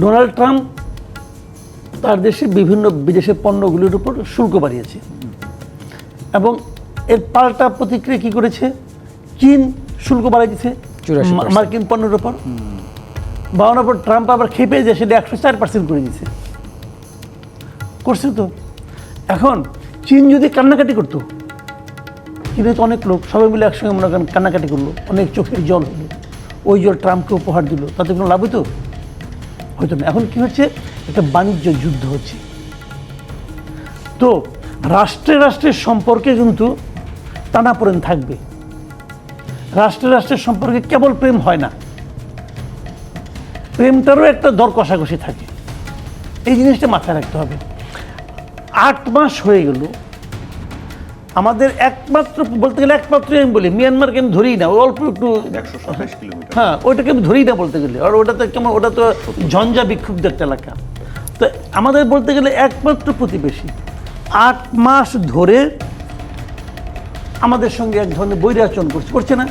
Donald Trump তার দেশে বিভিন্ন বিদেশি পণ্যগুলির উপর শুল্ক বাড়িয়েছে। এবং এর পাল্টা প্রতিক্রিয়া কি করেছে? চীন শুল্ক বাড়িয়েছে 84% মার্কিন পণ্যের উপর। বাড়ানোর পর ট্রাম্প আবার খেপে যে সেটা একশো চার পার্সেন্ট করে দিয়েছে করছে তো। এখন চীন যদি কান্নাকাটি করতো চীনে তো অনেক লোক সবাই মিলে একসঙ্গে মনে করেন কান্নাকাটি করল অনেক চোখের জল হলো ওই জল ট্রাম্পকে উপহার দিল তাতে কোনো লাভ হতো হয়তো না। এখন কি হচ্ছে? একটা বাণিজ্য যুদ্ধ হচ্ছে। তো রাষ্ট্রে রাষ্ট্রের সম্পর্কে কিন্তু টানাপোড়েন থাকবে। রাষ্ট্রে রাষ্ট্রের সম্পর্কে কেবল প্রেম হয় না। প্রেমটারও একটা দর কষাকষি থাকে। এই জিনিসটা মাথায় রাখতে হবে। আট মাস হয়ে গেল। আমাদের একমাত্র বলতে গেলে একমাত্র আমি বলি মিয়ানমারকে আমি ধরেই না ওই অল্প একটু হ্যাঁ ওইটাকে আমি ধরেই না বলতে গেলে। আর ওটা তো কেমন ওটা তো ঝঞ্ঝা বিক্ষুব্ধ একটা এলাকা। তো আমাদের বলতে গেলে একমাত্র প্রতিবেশী। আট মাস ধরে আমাদের সঙ্গে এক ধরনের বৈরাচরণ করছে। করছে না।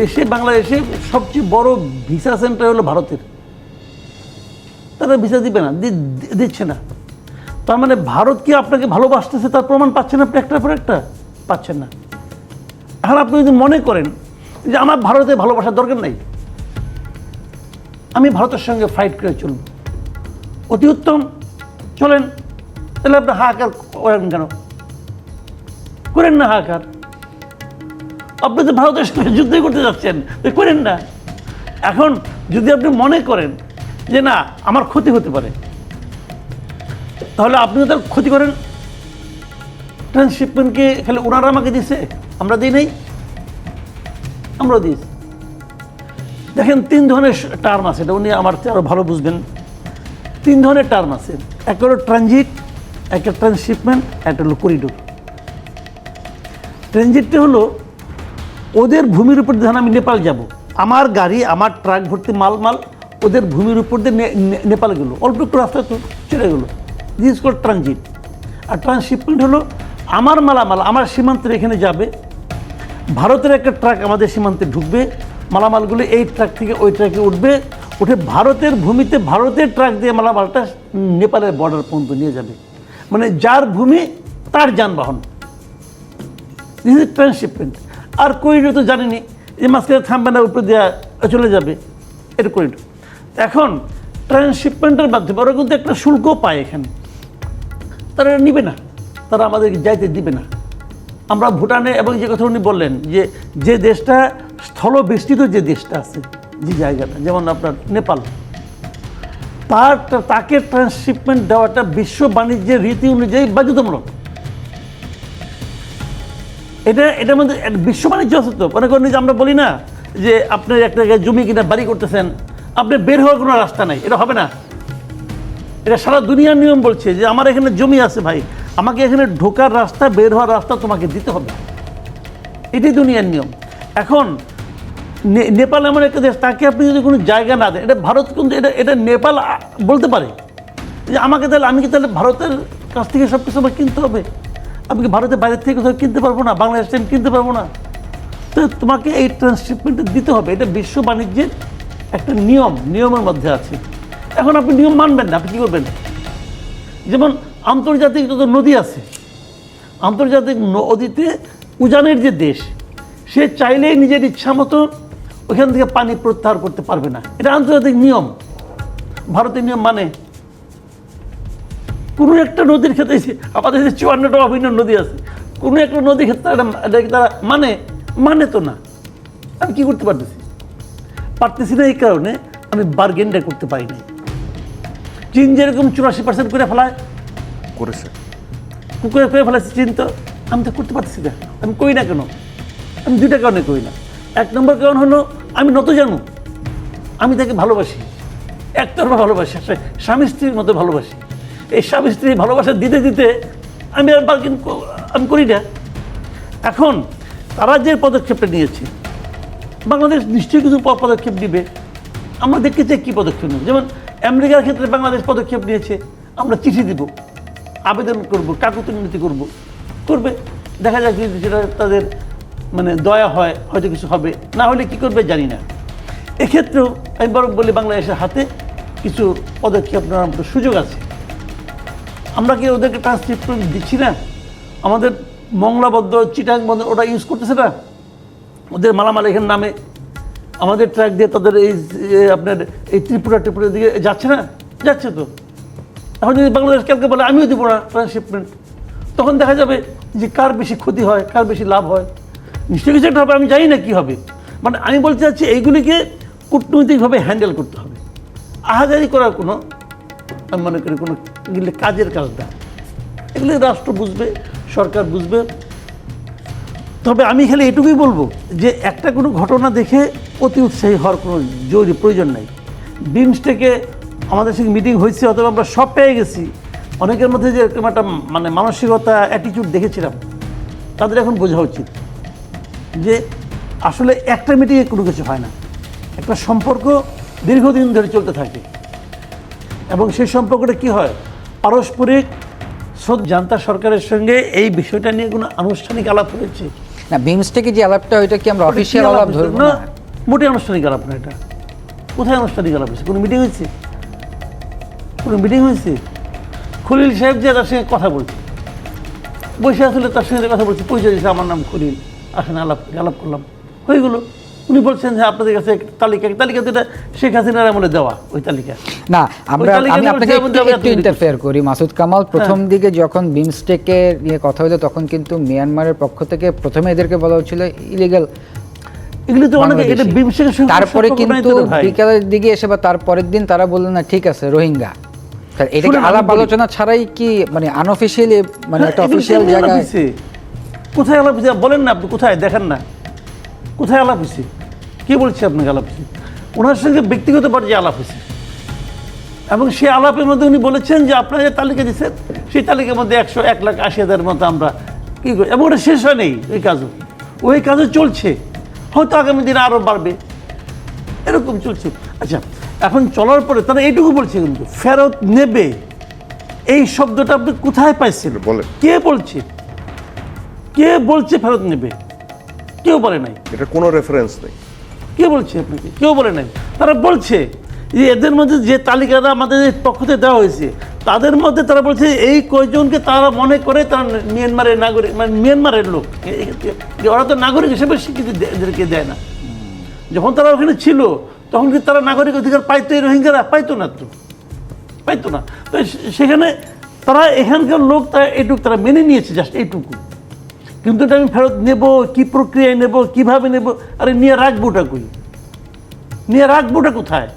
দেশে বাংলাদেশে সবচেয়ে বড় ভিসা সেন্টার হলো ভারতের। তারা ভিসা দিবে না দিচ্ছে না। তার মানে ভারত কি আপনাকে ভালোবাসতেছে? তার প্রমাণ পাচ্ছেন আপনি একটার পর একটা? পাচ্ছেন না। এখন আপনি যদি মনে করেন যে আমার ভারতে ভালোবাসার দরকার নাই, আমি ভারতের সঙ্গে ফাইট করে চলব। অতি উত্তম। চলেন, তাহলে আপনি হাহাকার করেন কেন? করেন না হাহাকার আপনি তো ভারতের সঙ্গে যুদ্ধই করতে যাচ্ছেন করেন না। এখন যদি আপনি মনে করেন যে না, আমার ক্ষতি হতে পারে তাহলে আপনিও তার ক্ষতি করেন। ট্রান্সশিপমেন্টকে খালি ওনারা আমাকে দিছে, আমরা দিই নাই। আমরাও দিয়েছি দেখেন, তিন ধরনের টার্ম আছে, এটা উনি আমার আরও ভালো বুঝবেন। তিন ধরনের টার্ম আছে একটা হলো ট্রানজিট একটা ট্রান্সশিপমেন্ট একটা হলো করিডোর ট্রানজিটটা হলো, ওদের ভূমির উপর ধরেন আমি নেপাল যাব, আমার গাড়ি, আমার ট্রাক ভর্তি মাল মাল ওদের ভূমির উপর দিয়ে নেপাল গেলো। অল্প একটু রাস্তা চলে গেলো। দিস কল ট্রানজিট আর ট্রান্সশিপমেন্ট হলো আমার মালামাল, আমার সীমান্তের এখানে যাবে। ভারতের একটা ট্রাক আমাদের সীমান্তে ঢুকবে। মালামালগুলো এই ট্রাক থেকে ওই ট্রাকে উঠবে। উঠে ভারতের ভূমিতে ভারতের ট্রাক দিয়ে মালামালটা নেপালের বর্ডার পর্যন্ত নিয়ে যাবে। মানে যার ভূমি, তার যানবাহন। দিস ইজ ট্রান্সশিপমেন্ট আর করিডোর তো জানিনি যে মাঝখানে থামবে না উপরে দেওয়া চলে যাবে। এটা করিডোর এখন ট্রান্সশিপমেন্টের মাধ্যমে ওরা কিন্তু একটা শুল্ক পায় এখানে। তারা নিবে না। তারা আমাদেরকে যাইতে দিবে না। আমরা ভুটানে এবং যে কথা উনি বললেন যে যে দেশটা স্থল বেষ্টিত যে দেশটা আছে, যে জায়গাটা, যেমন আপনার নেপাল, তার তাকে ট্রান্সশিপমেন্ট দেওয়াটা বিশ্ব বাণিজ্যের রীতি অনুযায়ী বাধ্যতামূলক। এটা, এটার মধ্যে বিশ্ব বাণিজ্য আছে তো। মনে করেন যে আমরা বলি না যে আপনি একটা জায়গায় জমি কিনা, বাড়ি করতেছেন, আপনি বের হওয়ার কোনো রাস্তা নাই। এটা হবে না। এটা সারা দুনিয়ার নিয়ম বলছে যে আমার এখানে জমি আছে ভাই, আমাকে এখানে ঢোকার রাস্তা, বের হওয়ার রাস্তা তোমাকে দিতে হবে। এটাই দুনিয়ার নিয়ম। এখন নেপাল এমন একটা দেশ, তাকে আপনি যদি কোনো জায়গা না দেন, এটা ভারত কিন্তু এটা এটা নেপাল বলতে পারে। যে আমাকে তাহলে আমি কি তাহলে ভারতের কাছ থেকে সব কিছু আমার কিনতে হবে? আমি কি ভারতের বাইরের থেকে কোথাও কিনতে পারব না? বাংলাদেশ থেকে কিনতে পারব না? তো তোমাকে এই ট্রান্সশিপমেন্টটা দিতে হবে। এটা বিশ্ব বাণিজ্যের একটা নিয়ম, নিয়মের মধ্যে আছে। এখন আপনি নিয়ম মানবেন না, আপনি কী করবেন? যেমন আন্তর্জাতিক যত নদী আছে, আন্তর্জাতিক নদীতে উজানের যে দেশ, সে চাইলেই নিজের ইচ্ছা মতো ওখান থেকে পানি প্রত্যাহার করতে পারবে না। এটা আন্তর্জাতিক নিয়ম। ভারতের নিয়ম মানে কোনো একটা নদীর ক্ষেত্রে আমাদের যে চুয়ান্নটা অভিন্ন নদী আছে, কোনো একটা নদীর ক্ষেত্রে তারা মানে মানে তো না। আমি কী করতে পারতেছি? পারতেছি না এই কারণে আমি বার্গেনটা করতে পারি নাই চীন যেরকম চুরাশি পার্সেন্ট করে ফেলায়। করেছে। কুকুরে করে ফেলেছি তো। আমি তো করতে পারছি না। আমি করি না কেন? আমি দুইটা কারণে করি না। এক নম্বর কারণ হলো আমি নত জানো। আমি তাকে ভালোবাসি। একতরফা ভালোবাসি। স্বামী স্ত্রীর মতো ভালোবাসি। এই স্বামী স্ত্রী ভালোবাসা দিতে দিতে আমি আর বার্গেন আমি করি না। এখন তারা যে পদক্ষেপটা নিয়েছে বাংলাদেশ নিশ্চয়ই কিছু পদক্ষেপ দিবে আমরা দেখতে চাই কী পদক্ষেপ নেবে? যেমন আমেরিকার ক্ষেত্রে বাংলাদেশ পদক্ষেপ নিয়েছে, আমরা চিঠি দিব, আবেদন করব কাকুতি মিনতি করব। করবে, দেখা যাক যদি সেটা তাদের মানে দয়া হয়, হয়তো কিছু হবে, না হলে কি করবে জানি না। এক্ষেত্রেও আমি বরং বলি বাংলাদেশের হাতে কিছু পদক্ষেপ নেওয়ার মতো সুযোগ আছে। আমরা কি ওদেরকে ট্রান্সক্রিপ্ট দিচ্ছি না? আমাদের মংলাবদ্ধ চিটাং বন্ধ ওটা ইউজ করতেছে না? ওদের মালামাল এখানে নামে আমাদের ট্র্যাক দিয়ে তাদের এই আপনার এই ত্রিপুরা ত্রিপুরা দিকে যাচ্ছে না? যাচ্ছে তো। এখন যদি বাংলাদেশ কালকে বলে, আমিও দেবো না ট্রান্সশিপমেন্ট তখন দেখা যাবে যে কার বেশি ক্ষতি হয়, কার বেশি লাভ হয়। নিশ্চয়ই কিছু একটা হবে, আমি জানি না কী হবে। মানে আমি বলতে চাচ্ছি, এইগুলিকে কূটনৈতিকভাবে হ্যান্ডেল করতে হবে। আহাজারি করার কোনো, আমি মনে করি কোনো কাজের কাজ না। এগুলি রাষ্ট্র বুঝবে, সরকার বুঝবে। তবে আমি খালি এটুকুই বলব যে একটা কোনো ঘটনা দেখে অতি উৎসাহী হওয়ার কোনো জরুরি প্রয়োজন নাই। বিমস্টেকে আমাদের সঙ্গে মিটিং হয়েছে, অথবা আমরা সব পেয়ে গেছি। অনেকের মধ্যে যে এরকম একটা মানে মানসিকতা অ্যাটিটিউড দেখেছিলাম, তাদের এখন বোঝা উচিত যে আসলে একটা মিটিংয়ে কোনো কিছু হয় না। একটা সম্পর্ক দীর্ঘদিন ধরে চলতে থাকে। এবং সেই সম্পর্কটা কি হয়? পারস্পরিক সব জান্তা সরকারের সঙ্গে এই বিষয়টা নিয়ে কোনো আনুষ্ঠানিক আলাপ হয়েছে? না বিমস্টেকে যে আলাপটা ওইটা কি আমরা অফিসিয়াল আলাপ? ধরবো না? মোটেই মোটে আনুষ্ঠানিক আলাপ না এটা। কোথায় আনুষ্ঠানিক আলাপ হয়েছে? কোনো মিটিং হয়েছে? কোনো মিটিং হয়েছে? খলিল সাহেব যে তার সঙ্গে কথা বলছে। বসে আসলে তার সঙ্গে কথা বলছে পরিচয় দিয়েছে আমার নাম খলিল। আসেন আলাপ আলাপ করলাম। হয়ে গেলো। উনি বলছেন যে আপনাদের কাছে তালিকা তালিকা এটা শেখ হাসিনার আমলে দেওয়া ওই তালিকা। না আমরা আমি আপনাকে একটু একটু ইন্টারফেয়ার করি মাসুদ কামাল। প্রথম দিকে যখন বিমস্টেকে নিয়ে কথা হলো তখন কিন্তু মিয়ানমারের পক্ষ থেকে প্রথমে এদেরকে বলা হচ্ছিল ইলিগাল তারপরে কিন্তু বিকালের দিকে এসে বা তার পরের দিন তারা বললেন না ঠিক আছে রোহিঙ্গা। এটা কি আলাপ আলোচনা ছাড়াই কি মানে আনঅফিসিয়ালি মানে একটা হ্যাঁ, অফিসিয়াল কেমনে জায়গায় কোথায় আলাপ বলেন না আপনি কোথায়? দেখেন না। কোথায় আলাপ হয়েছে কে বলছে আপনাকে আলাপ হয়েছে? ওনার সঙ্গে ব্যক্তিগত পর্যায়ে আলাপ হয়েছে। এবং সেই আলাপের মধ্যে উনি বলেছেন যে আপনারা যে তালিকা দিচ্ছেন সেই তালিকার মধ্যে একশো এক লাখ আশি হাজারের মতো আমরা কী করি? এবং ওটা শেষ হয় নেই ওই কাজও। ওই কাজও চলছে। হয়তো আগামী দিনে আরও বাড়বে। এরকম চলছে। আচ্ছা এখন চলার পরে তারা এইটুকু বলছে কিন্তু ফেরত নেবে। এই শব্দটা আপনি কোথায় পাইছেন? বলেন। কে বলছে? কে বলছে ফেরত নেবে? কেউ বলে নাই। এটা কোনো রেফারেন্স নেই। কে বলছে আপনাকে? কেউ বলে নাই। তারা বলছে যে এদের মধ্যে যে তালিকাটা আমাদের পক্ষ থেকে দেওয়া হয়েছে, তাদের মধ্যে তারা বলছে এই কয়জনকে তারা মনে করে তারা মিয়ানমারের নাগরিক মানে মিয়ানমারের লোক। ওরা তো নাগরিক হিসেবে স্বীকৃতি এদেরকে দেয় না। যখন তারা ওখানে ছিল, তখন কি তারা নাগরিক অধিকার পাইতো এই রোহিঙ্গারা? পাইতো না তো। পাইতো না। তো সেখানে তারা এখানকার লোক তারা এইটুকু তারা মেনে নিয়েছে জাস্ট এইটুকু। কিন্তু এটা আমি ফেরত নেব, কি প্রক্রিয়ায় নেব, কীভাবে নেব? আরে নিয়ে রাখবোটা কই? নিয়ে রাখবোটা কোথায়?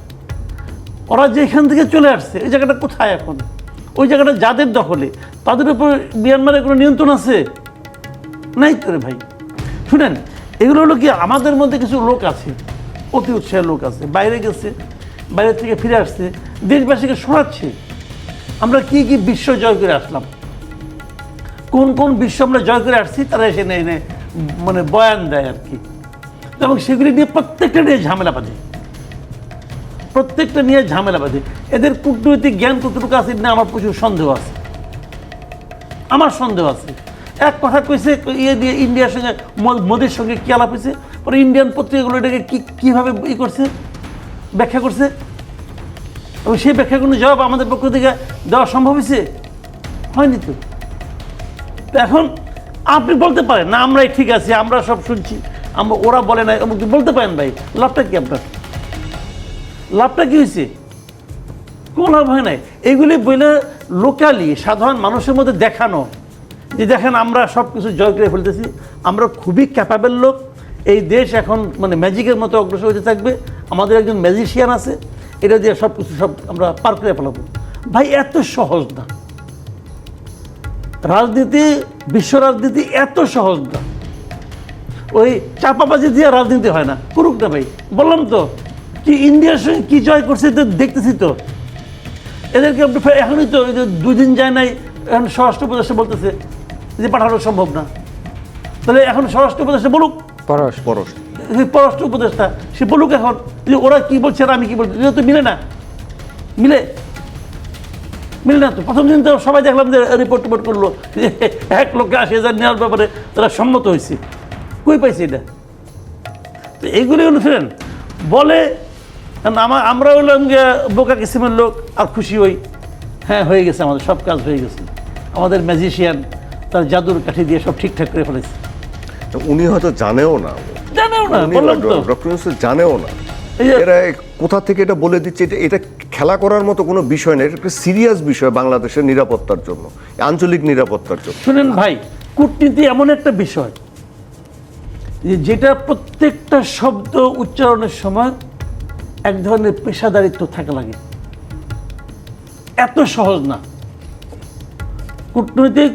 ওরা যে এখান থেকে চলে আসছে, এই জায়গাটা কোথায় এখন? ওই জায়গাটা যাদের দখলে, তাদের উপর মিয়ানমারের কোনো নিয়ন্ত্রণ আছে? নাই তো রে ভাই। শুনেন, এগুলো হলো কি, আমাদের মধ্যে কিছু লোক আছে, অতি উৎসাহের লোক আছে, বাইরে গেছে, বাইরে থেকে ফিরে আসছে, দেশবাসীকে শোনাচ্ছে। আমরা কি কি বিশ্ব জয় করে আসলাম? কোন কোন বিশ্ব আমরা জয় করে আসছি, তারা এসে নেই মানে বয়ান দেয় আর কি। এবং সেগুলি নিয়ে প্রত্যেকটা নিয়ে ঝামেলা বাঁধে প্রত্যেকটা নিয়ে ঝামেলা বাঁধে এদের কূটনৈতিক জ্ঞান কতটুকু আছে না আমার প্রচুর সন্দেহ আছে। আমার সন্দেহ আছে। এক কথা কইছে ইয়ে দিয়ে ইন্ডিয়ার সঙ্গে মোদির সঙ্গে কি আলাপ হয়েছে? পরে ইন্ডিয়ান পত্রিকাগুলো এটাকে কি, কীভাবে ই করছে, ব্যাখ্যা করছে? এবং সেই ব্যাখ্যাগুলো জবাব আমাদের পক্ষ থেকে দেওয়া সম্ভব হয়েছে? হয়নি তো। তো এখন আপনি বলতে পারেন, না, আমরাই ঠিক আছি, আমরা সব শুনছি, আমরা, ওরা বলে না বলতে পারেন ভাই, লাভটা কি আপনার? লাভটা কি হয়েছে? কোনো লাভ হয় নাই। এগুলি বলে লোকালি সাধারণ মানুষের মধ্যে দেখানো, যে দেখেন আমরা সব কিছু জয় করে ফেলতেছি, আমরা খুবই ক্যাপাবেল লোক, এই দেশ এখন মানে ম্যাজিকের মতো অগ্রসর হতে থাকবে, আমাদের একজন ম্যাজিশিয়ান আছে, এটা দিয়ে সব কিছু সব আমরা পার করে ফেলাবো। ভাই, এত সহজ না। রাজনীতি বিশ্ব রাজনীতি এত সহজ না। ওই চাপাবাজি দিয়ে রাজনীতি হয় না। করুক না ভাই। বললাম তো কি ইন্ডিয়ার সঙ্গে কি জয় করছে তো দেখতেছি তো। এদেরকে এখনই তো দুই দিন যায় নাই এখন স্বরাষ্ট্র উপদেষ্টা বলতেছে যে পাঠানো সম্ভব না। তাহলে এখন স্বরাষ্ট্র উপদেষ্টা বলুক। পররাষ্ট্র। উপদেষ্টা সে বলুক এখন যে ওরা কি বলছে আর আমি কি বলছি তো মিলে না। মিলে মিলে না তো। প্রথম দিন তো সবাই দেখলাম যে রিপোর্ট টিপোর্ট করল। যে এক লক্ষে আশি হাজার নেওয়ার ব্যাপারে তারা সম্মত হয়েছে। কই পাইছে এটা? তো এইগুলি হলো শুনেন বলে আমার আমরা হইলাম গিয়ে বোকা কিসিমের লোক আর খুশি হই। হ্যাঁ হয়ে গেছে আমাদের সব কাজ হয়ে গেছে। আমাদের ম্যাজিশিয়ান তার জাদুর কাঠি দিয়ে সব ঠিকঠাক করে ফেলেছে। উনি হয়তো জানেও না। জানেও না বললাম তো। ডক্টর জানেও না। যে- এরা কোথা থেকে এটা বলে দিচ্ছে এটা এটা খেলা করার মতো কোনো বিষয় নেই এটা একটা সিরিয়াস বিষয় বাংলাদেশের নিরাপত্তার জন্য আঞ্চলিক নিরাপত্তার জন্য। শুনেন ভাই কূটনীতি এমন একটা বিষয় যে যেটা প্রত্যেকটা শব্দ উচ্চারণের সময় এক ধরনের পেশাদারিত্ব থাকা লাগে। এত সহজ না। কূটনৈতিক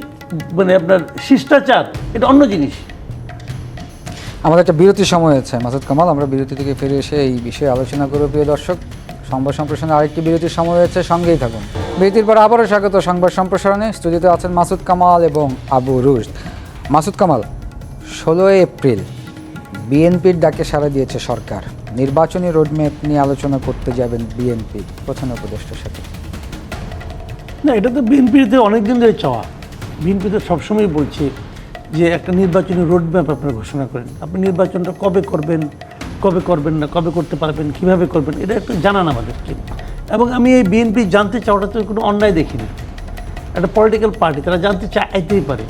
মানে আপনার শিষ্টাচার এটা অন্য জিনিস। আমাদের একটা বিরতির সময় হয়েছে, মাসুদ কামাল। আমরা বিরতি থেকে ফিরে এসে এই বিষয়ে আলোচনা করব, প্রিয় দর্শক। সংবাদ সম্প্রসারণে আরেকটি বিরতির সময় হয়েছে, সঙ্গেই থাকুন। বিরতির পর আবারও স্বাগত সংবাদ সম্প্রসারণে। স্টুডিওতে আছেন মাসুদ কামাল এবং আবু রুশ। মাসুদ কামাল, ষোলোই এপ্রিল, বিএনপির ডাকে সাড়া দিয়েছে সরকার। নির্বাচনী রোডম্যাপ নিয়ে আলোচনা করতে যাবেন বিএনপি প্রধান উপদেষ্টার সাথে। না, এটা তো বিএনপিতে অনেকদিন ধরে চাওয়া। বিএনপি তো সবসময় বলছে যে একটা নির্বাচনী রোডম্যাপ আপনারা ঘোষণা করেন। আপনি নির্বাচনটা কবে করবেন কবে করবেন না, কবে করতে পারবেন, কীভাবে করবেন, এটা একটু জানান আমাদেরকে এবং আমি এই বিএনপি জানতে চাওয়াটা তো কোনো অন্যায় দেখিনি। একটা পলিটিক্যাল পার্টি তারা জানতে চাইতেই পারে।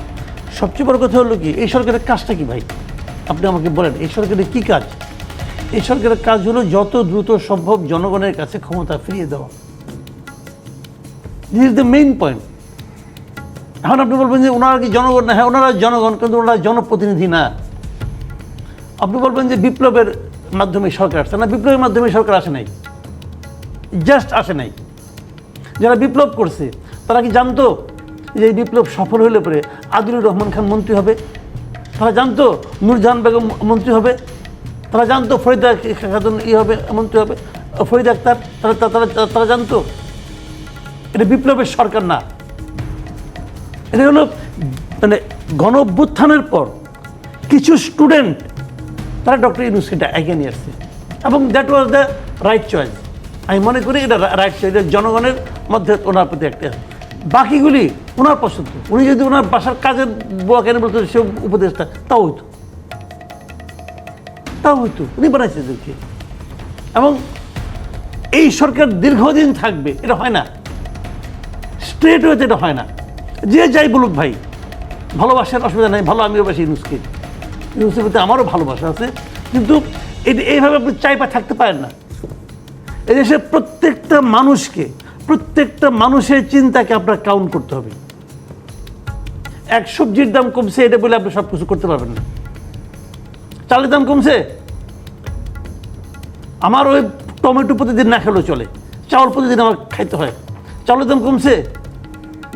সবচেয়ে বড় কথা হলো কি, এই সরকারের কাজটা কি ভাই? আপনি আমাকে বলেন, এই সরকারের কী কাজ? এই সরকারের কাজ হলো যত দ্রুত সম্ভব জনগণের কাছে ক্ষমতা ফিরিয়ে দেওয়া। This is the main point এখন আপনি বলবেন যে ওনারা কি জনগণ না? হ্যাঁ ওনারা জনগণ, কিন্তু ওনারা জনপ্রতিনিধি না। আপনি বলবেন যে বিপ্লবের মাধ্যমে সরকার আসছে না? বিপ্লবের মাধ্যমে সরকার আসে নাই। জাস্ট আসে নাই। যারা বিপ্লব করছে, তারা কি জানতো যে এই বিপ্লব সফল হলে পরে আদিলুর রহমান খান মন্ত্রী হবে? তারা জানতো নূরজাহান বেগম মন্ত্রী হবে? তারা জানতো ফরিদা খাতুন ই হবে, মন্ত্রী হবে? ফরিদ আক্তার তারা তারা, তারা- জানতো? এটা বিপ্লবের সরকার না। এটা হলো মানে গণ অভ্যুত্থানের পর কিছু স্টুডেন্ট, তারা ডক্টর ইউনুসকে এগিয়ে নিয়ে আসছে। এবং that was the right choice আমি মনে করি এটা রাইট চয়েস জনগণের মধ্যে ওনার প্রতি একটা বাকিগুলি ওনার পছন্দ। উনি যদি ওনার বাসার কাজের বোয়া কেন বলতো সে উপদেশটা তাও হইতো। তাও হইতো। উনি বানাইছে এদেরকে। এবং এই সরকার দীর্ঘদিন থাকবে, এটা হয় না। স্ট্রেট ওয়েতে এটা হয় না। যে যাই বলুক ভাই, ভালোবাসার অসুবিধা নেই, ভালো আমিও বাসি ইউনুসকে। ইউনুসের প্রতি আমারও ভালোবাসা আছে, কিন্তু এটা এইভাবে আপনি চাই চাইপা থাকতে পারেন না। এদেশে প্রত্যেকটা মানুষকে, প্রত্যেকটা মানুষের চিন্তাকে আপনার কাউন্ট করতে হবে। এক সবজির দাম কমছে, এটা বলে আপনি সব কিছু করতে পারবেন না। চালের দাম কমছে? আমার ওই টমেটো প্রতিদিন না খেলেও চলে। চাউল প্রতিদিন আমার খাইতে হয়। চাউলের দাম কমছে?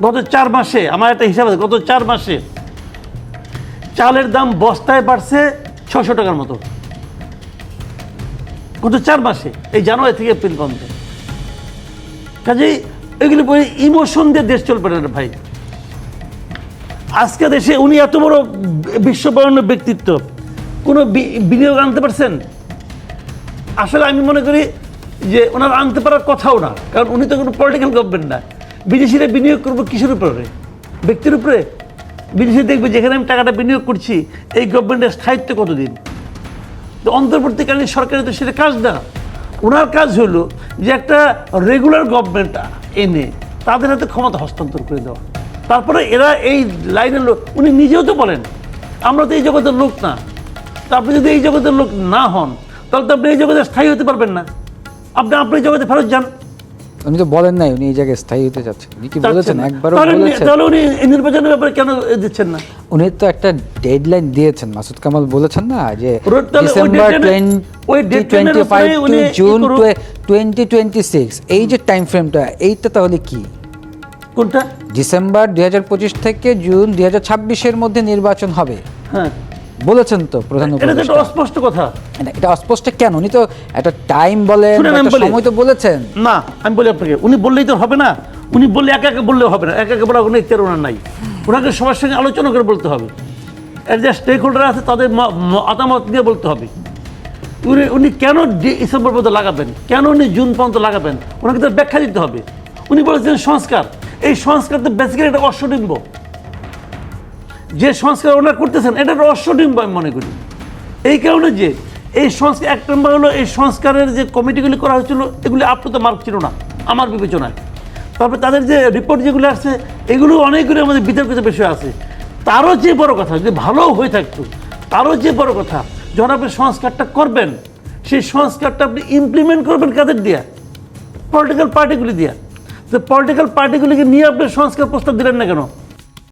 গত চার মাসে, আমার একটা হিসাব আছে, গত চার মাসে চালের দাম বস্তায় বাড়ছে ছশো টাকার মতো। গত চার মাসে, এই জানুয়ারি থেকে এপ্রিল পর্যন্ত। কাজেই এগুলি ইমোশন দিয়ে দেশ চলবে না ভাই। আজকে দেশে উনি এত বড় বিশ্ববরণ্য ব্যক্তিত্ব। কোনো বিনিয়োগ আনতে পারছেন? আসলে আমি মনে করি যে ওনার আনতে পারার কথাও না, কারণ উনি তো কোনো পলিটিক্যাল গভর্নমেন্ট না। বিদেশিরা বিনিয়োগ করব কিসের উপরে? ব্যক্তির উপরে? বিদেশি দেখবে যেখানে আমি টাকাটা বিনিয়োগ করছি, এই গভর্নমেন্টের স্থায়িত্ব কতদিন? তো অন্তর্বর্তীকালীন সরকারের তো সেটা কাজ না। ওনার কাজ হলো যে একটা রেগুলার গভর্নমেন্ট এনে তাদের হাতে ক্ষমতা হস্তান্তর করে দেওয়া। তারপরে এরা এই লাইনের লোক, উনি নিজেও তো বলেন, আমরা তো এই জগতের লোক না। তা আপনি যদি এই জগতের লোক না হন, তাহলে তো আপনি এই জগতে স্থায়ী হতে পারবেন না। আপনি আপনি এই জগতে ফেরত যান। উনি তো বলেন নাই উনি এই জায়গায় স্থায়ী হতে চাচ্ছেন উনি কি বলেছেন? একবারও বলেছেন? তাহলে উনি এই নির্বাচনের ব্যাপারে কেন দিচ্ছেন না? উনি তো একটা ডেডলাইন দিয়েছেন মাসুদ কামাল বলেছেন না যে December twenty June. Twenty twenty six এই যে টাইম ফ্রেমটা এইটা তাহলে কি? কোনটা? ডিসেম্বর দুই হাজার পঁচিশ থেকে জুন দুই হাজার ছাব্বিশের মধ্যে নির্বাচন হবে। হ্যাঁ। বলেছেন তো প্রধান এটা অস্পষ্ট কথা। এটা- অস্পষ্ট কেন? উনি তো একটা টাইম বলেন। সময় তো বলেছেন। না আমি বলি আপনাকে উনি বললেই তো হবে না। উনি বললে একা একা বললেও হবে না। একা একা কোনো ইত্যাদি ওনার নাই। ওনাকে সবার সঙ্গে আলোচনা করে বলতে হবে। এর যে স্টেক হোল্ডার আছে তাদের মতামত দিয়ে বলতে হবে। উনি উনি কেন ডিসেম্বর পর্যন্ত লাগাবেন? কেন উনি জুন পর্যন্ত লাগাবেন? ওনাকে তো ব্যাখ্যা দিতে হবে। উনি বলেছেন সংস্কার। এই সংস্কার তো বেসিক্যালি একটা অশ্বডিম্ব যে সংস্কার ওনারা করতেছেন, এটা একটা অশ্বডিম্ব আমি মনে করি। এই কারণে যে এই সংস্কার, এক নম্বর হলো এই সংস্কারের যে কমিটিগুলি করা হয়েছিল, এগুলি আপ্লুত মার্ক ছিল না, আমার বিবেচনায়। তারপরে তাদের যে রিপোর্ট যেগুলো আসছে, এগুলো অনেকগুলো আমাদের বিতর্কিত বিষয় আছে। তারও যে বড় কথা, যদি ভালো হয়ে থাকতো, তারও যে বড় কথা, যখন আপনি সংস্কারটা করবেন, সেই সংস্কারটা আপনি ইমপ্লিমেন্ট করবেন কাদের দিয়া? পলিটিক্যাল পার্টিগুলি দিয়া। তো পলিটিক্যাল পার্টিগুলিকে নিয়ে আপনি সংস্কার প্রস্তাব দিলেন না কেন?